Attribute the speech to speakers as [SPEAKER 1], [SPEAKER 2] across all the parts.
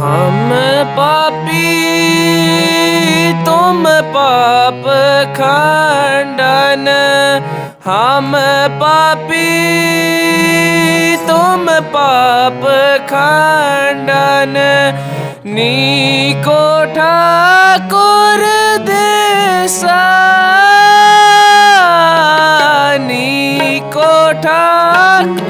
[SPEAKER 1] हम पापी तुम पाप खंडन हम पापी तुम पाप खंडन नीको ठाकुर देसा नीको ठाकुर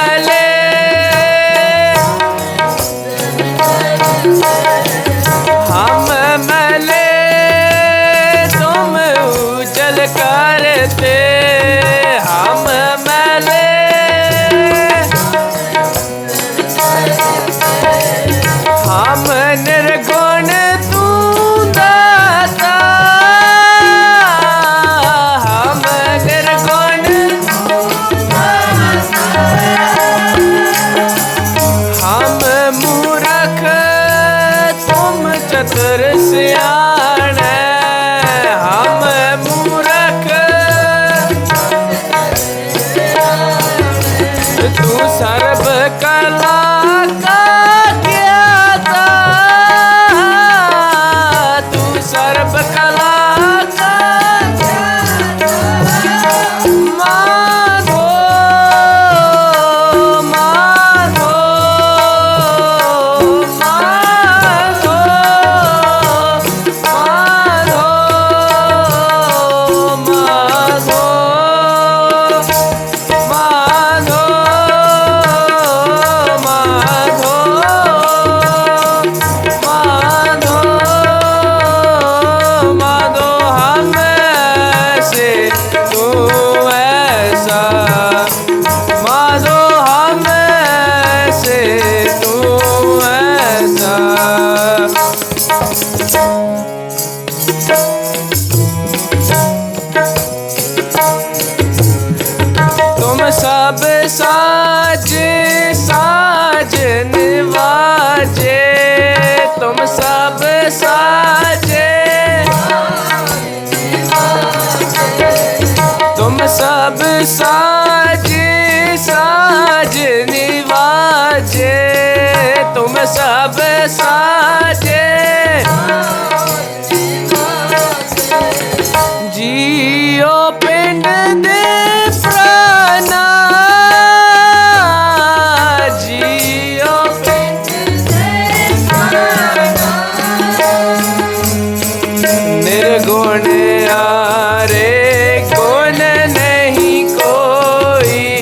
[SPEAKER 1] ਗੁਣ ਆਰੇ ਗੁਣ ਨਹੀਂ ਕੋਈ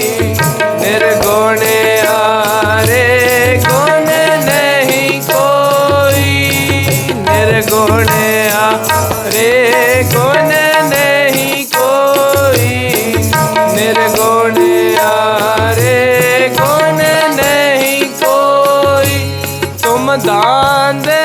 [SPEAKER 1] ਨਿਰਗੁਣ ਆਰੇ ਗੁਣ ਨਹੀਂ ਕੋਈ ਨਿਰਗੁਣ ਆਰੇ ਗੁਣ ਨਹੀਂ ਕੋਈ ਨਿਰਗੁਣ ਆਰੇ ਗੁਣ ਨਹੀਂ ਕੋਈ ਤੁਮ ਦਾਨ ਦੇ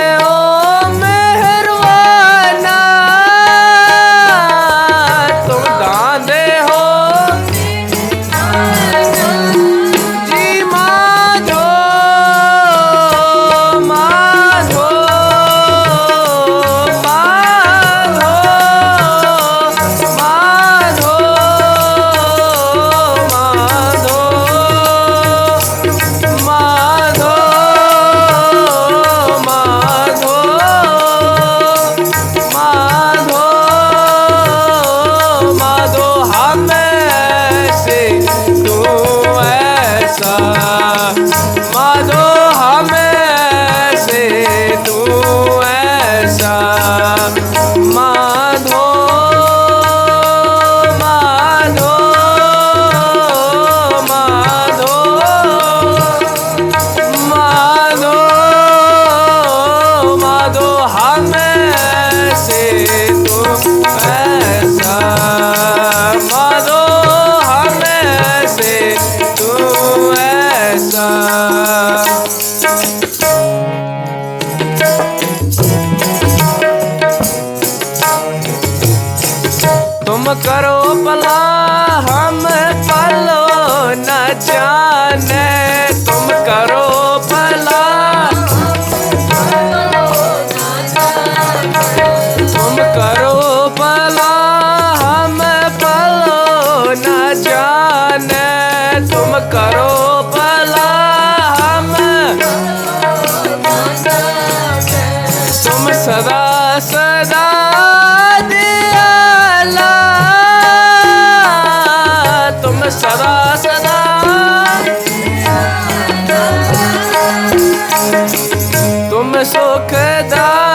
[SPEAKER 1] me so quedar.